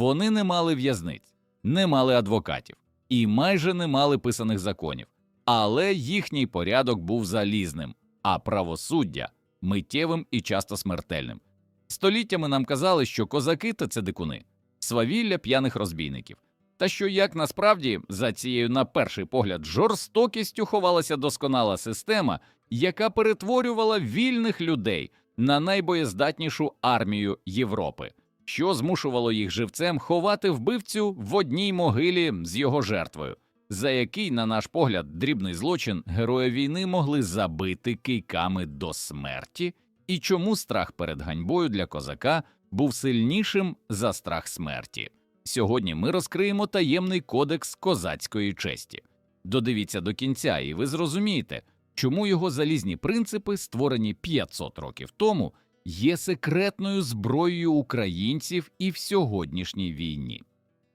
Вони не мали в'язниць, не мали адвокатів і майже не мали писаних законів, але їхній порядок був залізним, а правосуддя миттєвим і часто смертельним. Століттями нам казали, що козаки та це дикуни, свавілля п'яних розбійників. Та що як насправді за цією, на перший погляд, жорстокістю ховалася досконала система, яка перетворювала вільних людей на найбоєздатнішу армію Європи, що змушувало їх живцем ховати вбивцю в одній могилі з його жертвою, за який, на наш погляд, дрібний злочин герої війни могли забити кийками до смерті, і чому страх перед ганьбою для козака був сильнішим за страх смерті. Сьогодні ми розкриємо таємний кодекс козацької честі. Додивіться до кінця, і ви зрозумієте, чому його залізні принципи, створені 500 років тому, є секретною зброєю українців і в сьогоднішній війні.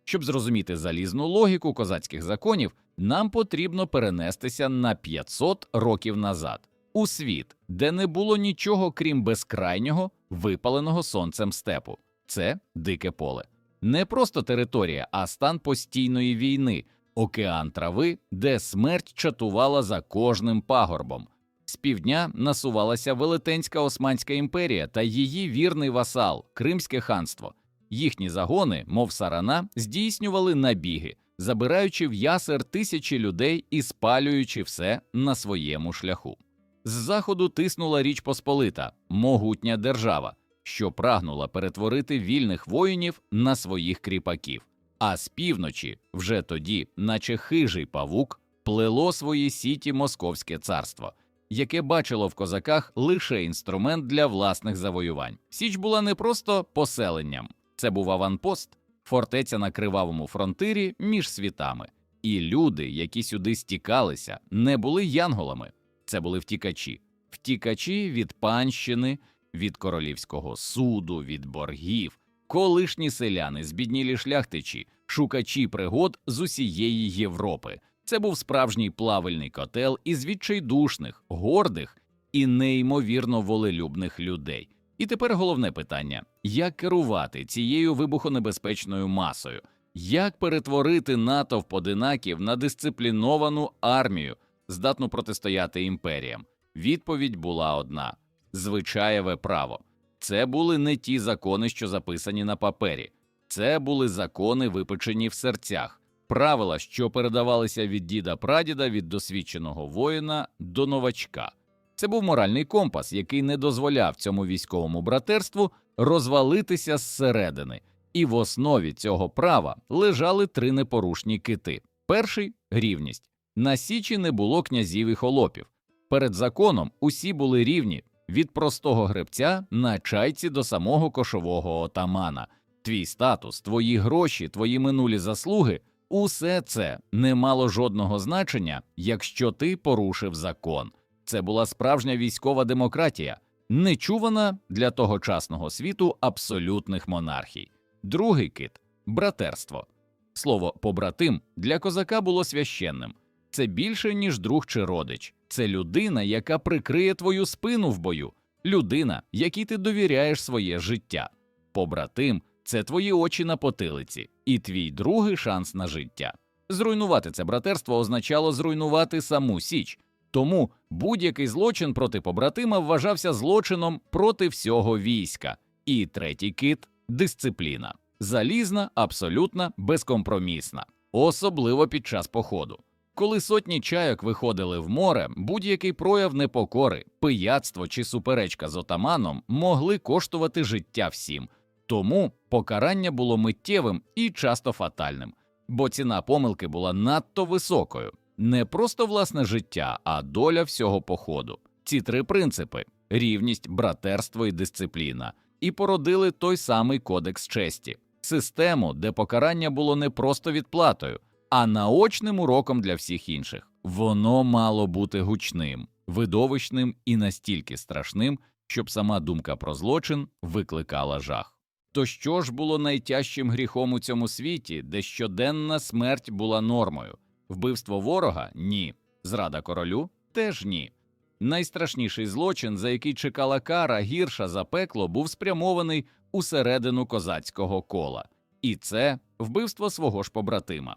Щоб зрозуміти залізну логіку козацьких законів, нам потрібно перенестися на 500 років назад у світ, де не було нічого крім безкрайнього, випаленого сонцем степу. Це дике поле. Не просто територія, а стан постійної війни, океан трави, де смерть чатувала за кожним пагорбом. З півдня насувалася Велетенська Османська імперія та її вірний васал Кримське ханство. Їхні загони, мов сарана, здійснювали набіги, забираючи в ясер тисячі людей і спалюючи все на своєму шляху. З заходу тиснула Річ Посполита, могутня держава, що прагнула перетворити вільних воїнів на своїх кріпаків. А з півночі, вже тоді, наче хижий павук, плело свої сіті Московське царство, яке бачило в козаках лише інструмент для власних завоювань. Січ була не просто поселенням, це був аванпост, фортеця на кривавому фронтирі між світами. І люди, які сюди стікалися, не були янголами, це були втікачі, втікачі від панщини, від королівського суду, від боргів, колишні селяни, збіднілі шляхтичі, шукачі пригод з усієї Європи. Це був справжній плавальний котел із відчайдушних, гордих і неймовірно волелюбних людей. І тепер головне питання: як керувати цією вибухонебезпечною масою, як перетворити натовп одинаків на дисципліновану армію, здатну протистояти імперіям? Відповідь була одна: звичаєве право. Це були не ті закони, що записані на папері, це були закони, випечені в серцях, правила, що передавалися від діда прадіда, від досвідченого воїна до новачка. Це був моральний компас, який не дозволяв цьому військовому братерству розвалитися зсередини, і в основі цього права лежали три непорушні кити: перший рівність. На січі не було князів і холопів. Перед законом усі були рівні від простого гребця на чайці до самого кошового отамана. Твій статус, твої гроші, твої минулі заслуги усе це не мало жодного значення, якщо ти порушив закон. Це була справжня військова демократія, нечувана для тогочасного світу абсолютних монархій. Другий кит братерство. Слово побратим для козака було священним. Це більше, ніж друг чи родич. Це людина, яка прикриє твою спину в бою, людина, якій ти довіряєш своє життя. Побратим це твої очі на потилиці і твій другий шанс на життя. Зруйнувати це братерство означало зруйнувати саму Січ, тому будь-який злочин проти побратима вважався злочином проти всього війська. І третій кит дисципліна залізна, абсолютна, безкомпромісна, особливо під час походу. Коли сотні чайок виходили в море, будь-який прояв непокори, пияцтво чи суперечка з отаманом могли коштувати життя всім. Тому покарання було миттєвим і часто фатальним, бо ціна помилки була надто високою. Не просто власне життя, а доля всього походу. Ці три принципи рівність, братерство і дисципліна, і породили той самий кодекс честі, систему, де покарання було не просто відплатою, а наочним уроком для всіх інших. Воно мало бути гучним, видовищним і настільки страшним, щоб сама думка про злочин викликала жах. То що ж було найтяжчим гріхом у цьому світі, де щоденна смерть була нормою? Вбивство ворога ні, зрада королю теж ні. Найстрашніший злочин, за який чекала кара гірша за пекло, був спрямований усередину козацького кола, і це вбивство свого ж побратима.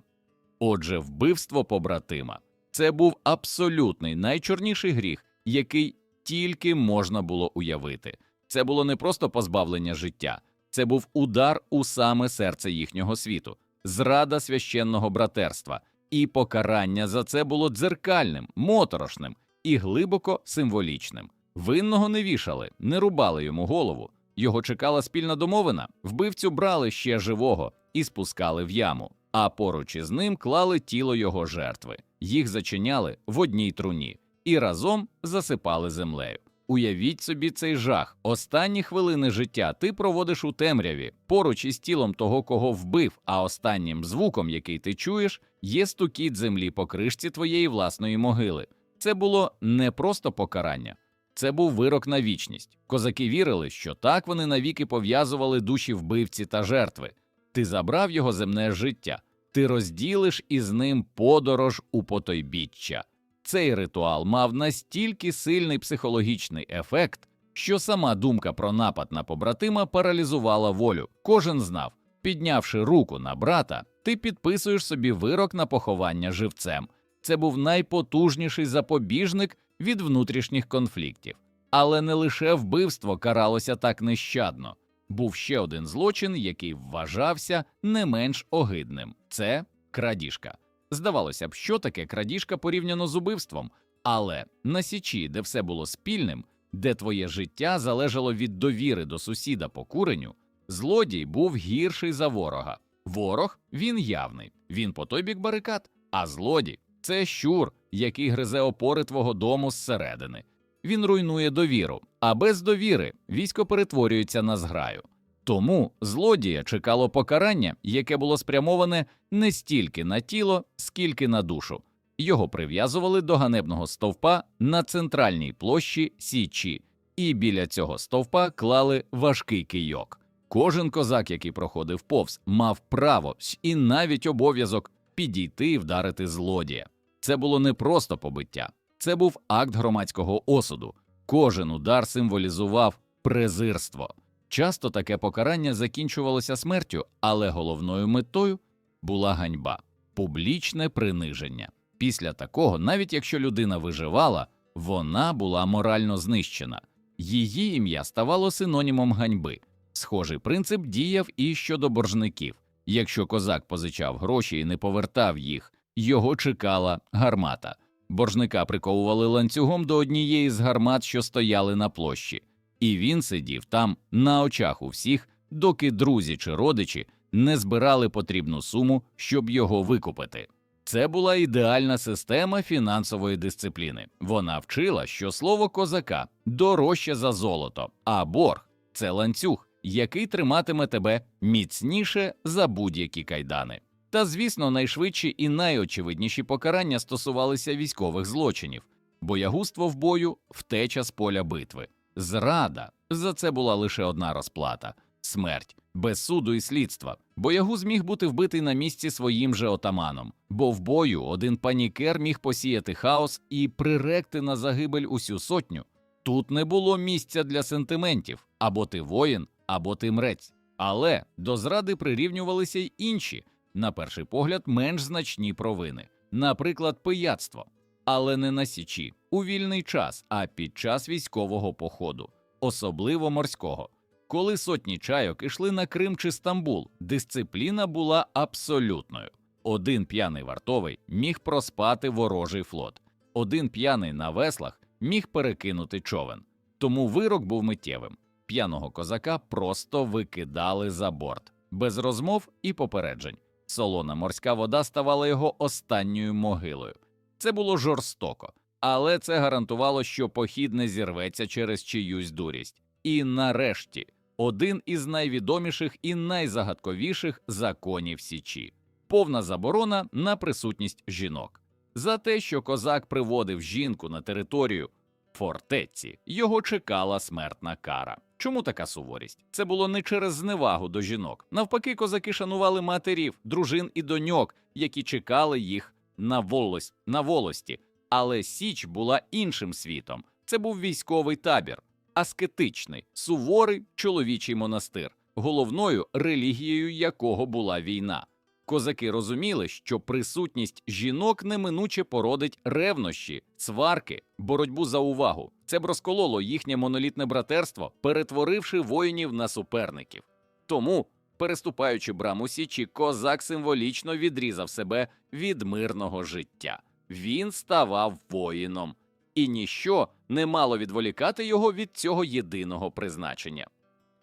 Отже, вбивство побратима це був абсолютний найчорніший гріх, який тільки можна було уявити. Це було не просто позбавлення життя, це був удар у саме серце їхнього світу, зрада священного братерства, і покарання за це було дзеркальним, моторошним і глибоко символічним. Винного не вішали, не рубали йому голову. Його чекала спільна домовина. Вбивцю брали ще живого і спускали в яму, а поруч із ним клали тіло його жертви. Їх зачиняли в одній труні і разом засипали землею. Уявіть собі цей жах. Останні хвилини життя ти проводиш у темряві поруч із тілом того, кого вбив, а останнім звуком, який ти чуєш, є стукіт землі по кришці твоєї власної могили. Це було не просто покарання, це був вирок на вічність. Козаки вірили, що так вони навіки пов'язували душі вбивці та жертви. Ти забрав його земне життя, ти розділиш із ним подорож у потойбіччя. Цей ритуал мав настільки сильний психологічний ефект, що сама думка про напад на побратима паралізувала волю. Кожен знав, піднявши руку на брата, ти підписуєш собі вирок на поховання живцем. Це був найпотужніший запобіжник від внутрішніх конфліктів. Але не лише вбивство каралося так нещадно. Був ще один злочин, який вважався не менш огидним це крадіжка. Здавалося б, що таке крадіжка порівняно з убивством, але на січі, де все було спільним, де твоє життя залежало від довіри до сусіда по куреню, злодій був гірший за ворога. Ворог він явний, він по той бік барикад, а злодій це щур, який гризе опори твого дому зсередини. Він руйнує довіру, а без довіри військо перетворюється на зграю. Тому злодія чекало покарання, яке було спрямоване не стільки на тіло, скільки на душу. Його прив'язували до ганебного стовпа на центральній площі Січі, і біля цього стовпа клали важкий кийок. Кожен козак, який проходив повз, мав право і навіть обов'язок підійти і вдарити злодія. Це було не просто побиття, це був акт громадського осуду. Кожен удар символізував презирство. Часто таке покарання закінчувалося смертю, але головною метою була ганьба, публічне приниження. Після такого, навіть якщо людина виживала, вона була морально знищена. Її ім'я ставало синонімом ганьби. Схожий принцип діяв і щодо боржників. Якщо козак позичав гроші і не повертав їх, його чекала гармата. Боржника приковували ланцюгом до однієї з гармат, що стояли на площі, і він сидів там на очах у всіх, доки друзі чи родичі не збирали потрібну суму, щоб його викупити. Це була ідеальна система фінансової дисципліни. Вона вчила, що слово козака дорожче за золото, а борг це ланцюг, який триматиме тебе міцніше за будь-які кайдани. Та, звісно, найшвидші і найочевидніші покарання стосувалися військових злочинів, боягузтво в бою, втеча з поля битви, зрада. За це була лише одна розплата. Смерть, без суду і слідства. Боягуз міг бути вбитий на місці своїм же отаманом, бо в бою один панікер міг посіяти хаос і приректи на загибель усю сотню. Тут не було місця для сентиментів. Або ти воїн, або ти мрець. Але до зради прирівнювалися й інші. На перший погляд, менш значні провини, наприклад, пияцтво, але не на січі, у вільний час, а під час військового походу, особливо морського. Коли сотні чайок ішли на Крим чи Стамбул, дисципліна була абсолютною. Один п'яний вартовий міг проспати ворожий флот, один п'яний на веслах міг перекинути човен. Тому вирок був миттєвим. П'яного козака просто викидали за борт, без розмов і попереджень. Солона морська вода ставала його останньою могилою. Це було жорстоко, але це гарантувало, що похід не зірветься через чиюсь дурість. І нарешті один із найвідоміших і найзагадковіших законів Січі повна заборона на присутність жінок. За те, що козак приводив жінку на територію фортеці, його чекала смертна кара. Чому така суворість? Це було не через зневагу до жінок. Навпаки, козаки шанували матерів, дружин і доньок, які чекали їх на волость, на волості. Але Січ була іншим світом. Це був військовий табір, аскетичний, суворий чоловічий монастир. головною релігією якого була війна. Козаки розуміли, що присутність жінок неминуче породить ревнощі, сварки, боротьбу за увагу. Це б розкололо їхнє монолітне братерство, перетворивши воїнів на суперників. Тому, переступаючи браму січі, козак символічно відрізав себе від мирного життя. Він ставав воїном, і ніщо не мало відволікати його від цього єдиного призначення.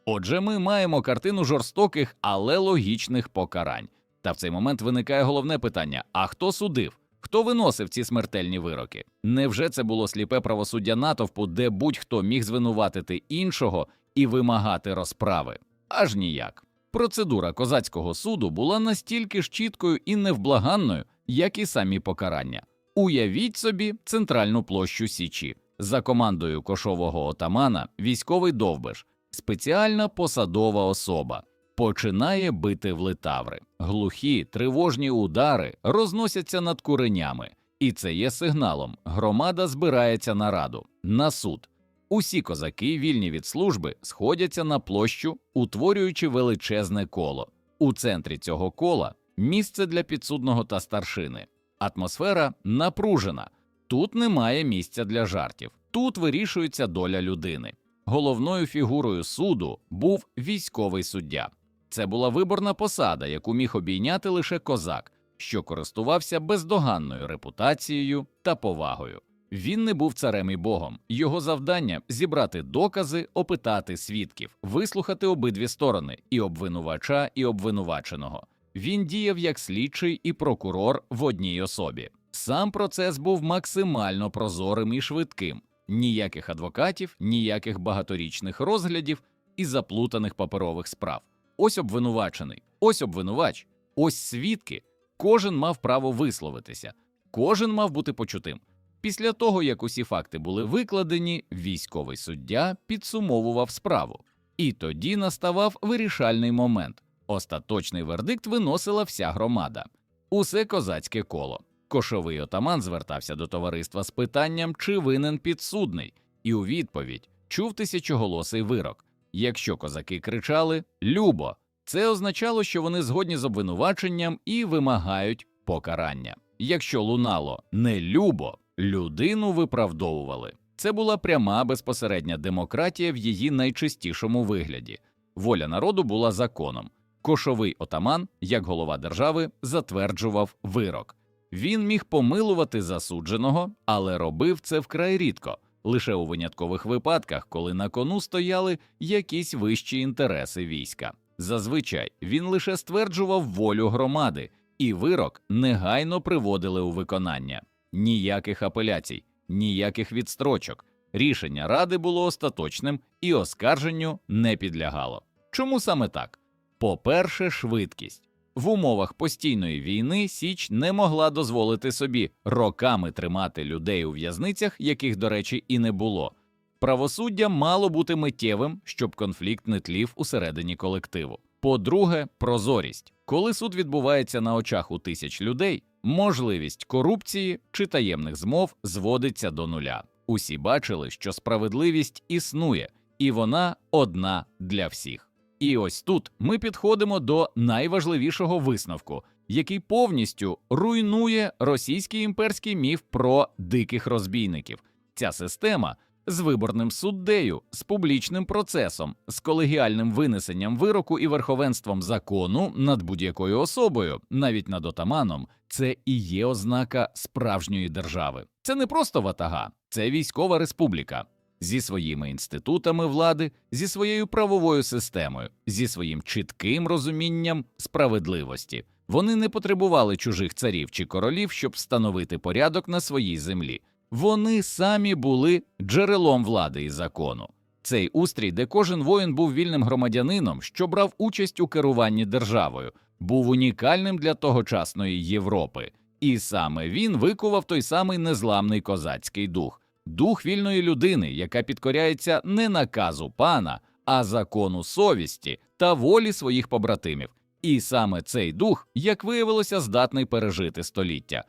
Отже, ми маємо картину жорстоких, але логічних покарань. Та в цей момент виникає головне питання: а хто судив? Хто виносив ці смертельні вироки? Невже це було сліпе правосуддя натовпу, де будь-хто міг звинуватити іншого і вимагати розправи? Аж ніяк. Процедура козацького суду була настільки ж чіткою і невблаганною, як і самі покарання. Уявіть собі центральну площу Січі за командою кошового отамана, військовий довбиш, спеціальна посадова особа. Починає бити в литаври. Глухі, тривожні удари розносяться над куренями, і це є сигналом. Громада збирається на раду, на суд. Усі козаки, вільні від служби, сходяться на площу, утворюючи величезне коло. У центрі цього кола місце для підсудного та старшини. Атмосфера напружена. Тут немає місця для жартів. Тут вирішується доля людини. Головною фігурою суду був військовий суддя. Це була виборна посада, яку міг обійняти лише козак, що користувався бездоганною репутацією та повагою. Він не був царем і богом. Його завдання зібрати докази, опитати свідків, вислухати обидві сторони і обвинувача, і обвинуваченого. Він діяв як слідчий і прокурор в одній особі. Сам процес був максимально прозорим і швидким. Ніяких адвокатів, ніяких багаторічних розглядів і заплутаних паперових справ. Ось обвинувачений, ось обвинувач, ось свідки. Кожен мав право висловитися, кожен мав бути почутим. Після того, як усі факти були викладені, військовий суддя підсумовував справу. І тоді наставав вирішальний момент. Остаточний вердикт виносила вся громада, усе козацьке коло. Кошовий отаман звертався до товариства з питанням, чи винен підсудний, і у відповідь чув тисячоголосий вирок. Якщо козаки кричали Любо, це означало, що вони згодні з обвинуваченням і вимагають покарання. Якщо лунало не любо, людину виправдовували. Це була пряма безпосередня демократія в її найчистішому вигляді. Воля народу була законом. Кошовий отаман, як голова держави, затверджував вирок. Він міг помилувати засудженого, але робив це вкрай рідко, лише у виняткових випадках, коли на кону стояли якісь вищі інтереси війська. Зазвичай він лише стверджував волю громади, і вирок негайно приводили у виконання. Ніяких апеляцій, ніяких відстрочок. Рішення ради було остаточним і оскарженню не підлягало. Чому саме так? По-перше, швидкість. В умовах постійної війни Січ не могла дозволити собі роками тримати людей у в'язницях, яких, до речі, і не було. Правосуддя мало бути миттєвим, щоб конфлікт не тлів усередині колективу. По-друге, прозорість. Коли суд відбувається на очах у тисяч людей, можливість корупції чи таємних змов зводиться до нуля. Усі бачили, що справедливість існує, і вона одна для всіх. І ось тут ми підходимо до найважливішого висновку, який повністю руйнує російський імперський міф про диких розбійників. Ця система з виборним суддею, з публічним процесом, з колегіальним винесенням вироку і верховенством закону над будь-якою особою, навіть над отаманом, це і є ознака справжньої держави. Це не просто ватага, це військова республіка зі своїми інститутами влади, зі своєю правовою системою, зі своїм чітким розумінням справедливості. Вони не потребували чужих царів чи королів, щоб встановити порядок на своїй землі. Вони самі були джерелом влади і закону. Цей устрій, де кожен воїн був вільним громадянином, що брав участь у керуванні державою, був унікальним для тогочасної Європи, і саме він викував той самий незламний козацький дух, дух вільної людини, яка підкоряється не наказу пана, а закону совісті та волі своїх побратимів. І саме цей дух, як виявилося, здатний пережити століття.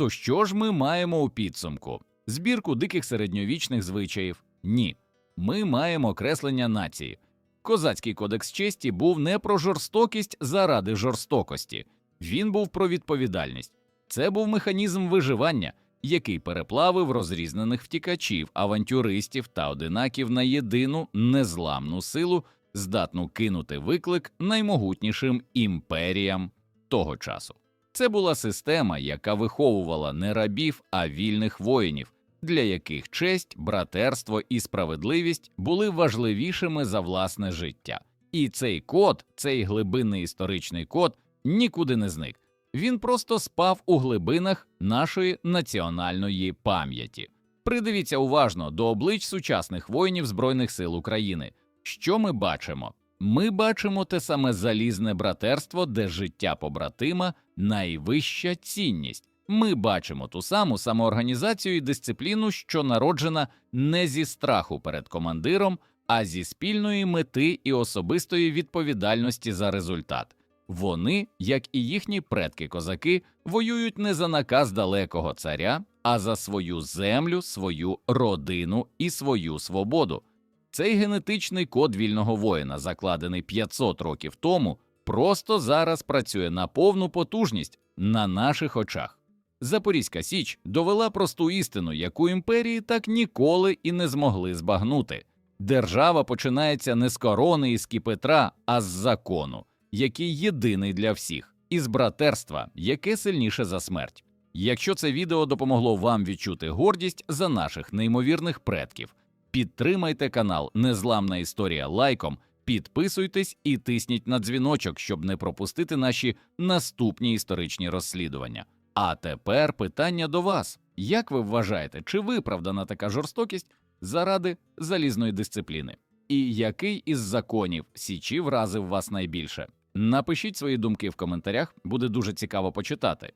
То що ж ми маємо у підсумку? Збірку диких середньовічних звичаїв? Ні. Ми маємо креслення нації. Козацький кодекс честі був не про жорстокість заради жорстокості, він був про відповідальність. Це був механізм виживання, який переплавив розрізнених втікачів, авантюристів та одинаків на єдину незламну силу, здатну кинути виклик наймогутнішим імперіям того часу. Це була система, яка виховувала не рабів, а вільних воїнів, для яких честь, братерство і справедливість були важливішими за власне життя. І цей код, цей глибинний історичний код, нікуди не зник. Він просто спав у глибинах нашої національної пам'яті. Придивіться уважно до облич сучасних воїнів Збройних сил України. Що ми бачимо? Ми бачимо те саме залізне братерство, де життя побратима найвища цінність. Ми бачимо ту саму самоорганізацію і дисципліну, що народжена не зі страху перед командиром, а зі спільної мети і особистої відповідальності за результат. Вони, як і їхні предки-козаки, воюють не за наказ далекого царя, а за свою землю, свою родину і свою свободу. Цей генетичний код вільного воїна, закладений 500 років тому, просто зараз працює на повну потужність на наших очах. Запорізька Січ довела просту істину, яку імперії так ніколи і не змогли збагнути. Держава починається не з корони і з кіпетра, а з закону, який єдиний для всіх, і з братерства, яке сильніше за смерть. Якщо це відео допомогло вам відчути гордість за наших неймовірних предків, підтримайте канал Незламна історія лайком, підписуйтесь і тисніть на дзвіночок, щоб не пропустити наші наступні історичні розслідування. А тепер питання до вас: як ви вважаєте, чи виправдана така жорстокість заради залізної дисципліни? І який із законів Січі вразив вас найбільше? Напишіть свої думки в коментарях, буде дуже цікаво почитати.